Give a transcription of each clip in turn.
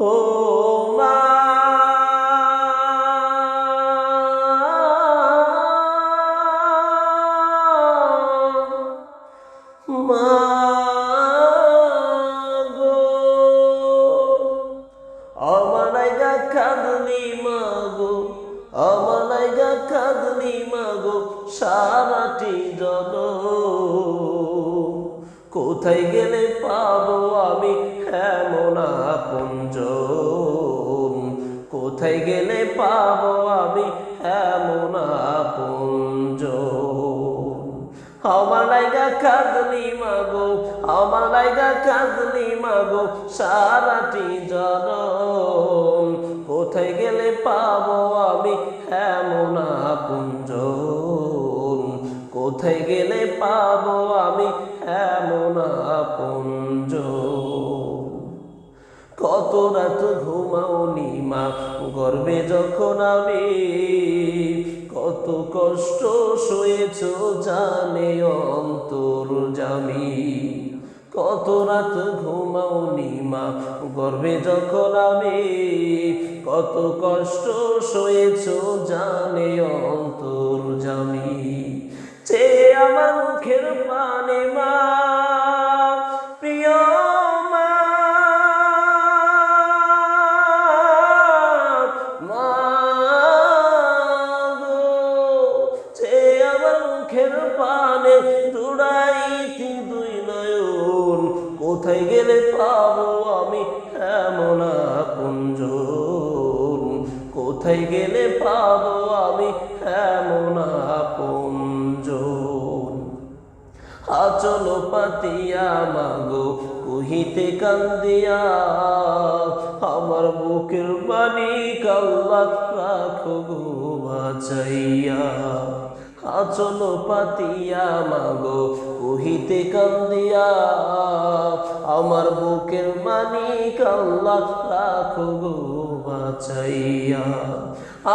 ও মা কাঁদলি মাগো অমানাইগা কাঁদলি মাগো সারাটি জন কোথায় গেলে পাবো আমি এমন আপনজ কোথায় গেলে পাবো আমি এমন আপনজ আমার লাইগা কাঁদলি মাগো, আমার লাইগা কাঁদলি মাগো সারাটি জন কোথায় গেলে পাবো আমি এমন আপনজ কোথায় গেলে পাবো আমি এমন আপনজ কত রাত ঘুমাওনি মা, গর্বে যখন আমি, কত কষ্ট সয়েছ জানে অন্তর জামি। কত রাত ঘুমাওনি মা, গর্বে যখন আমি, কত কষ্ট সয়েছ জানে অন্তর জামি। চে আমার মুখের পানে মা কোথায় গেলে পাবো আমি এমন আপনজন কোথায় গেলে পাবো আমি এমন আপনজন আচল পাতিয়া মাগো, কহিতে কান্দিয়া। আমার বুকের বাণী কাল্লা রাখো বাঁচাইয়া। আচল পাতিয়া মাগো কহিতে কান্দিয়া। আমার বুকের মানিক কাল্লা রাখো গো বাঁচাইয়া।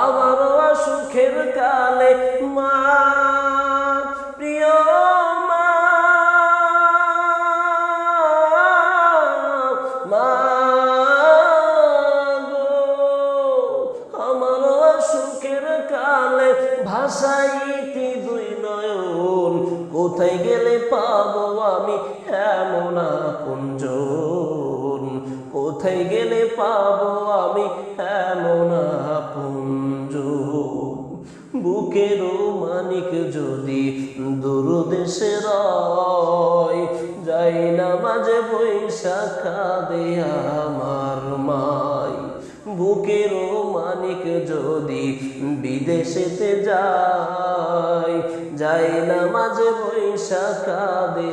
আমার সুখের কালে মা, প্রিয় কালে ভাষাইতি দুই নয়ন। কোথায় গেলে পাবো আমি এমন আপনজন? কোথায় গেলে পাবো আমি এমন আপনজন? বুকের মানিক যদি দূরদেশে রয়, যাই না মাঝে বৈশাখা দে আমার মাই বুকের মানিক যদি বিদেশেতে যায় যাই না মাঝে বৈশাখা দে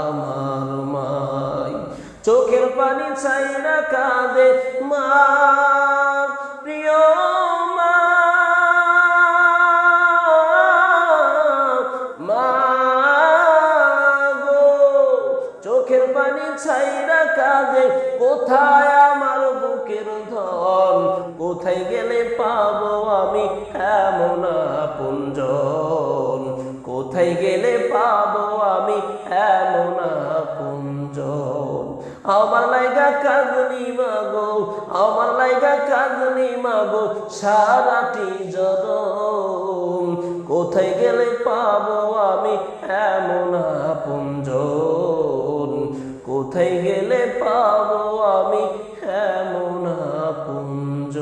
আমার মাই। চোখের পানি চাই না কাঁদে মা, প্রিয় পানি ছাইরা কাঁদে, কোথায় আমার বুকের ধন? কোথায় গেলে পাবো আমি এমন আপনজন কোথায় গেলে পাবো আমি এমন আপনজন আমার লাইগা কাঁদনি মাগো, আমার লাইগা কাঁদনি মাগো, সারাটি জনম। কোথায় গেলে পাবো আমি এমন আপনজন কোথায় গেলে পাবো আমি? হ্যাঁ, এমন পুঞ্জ।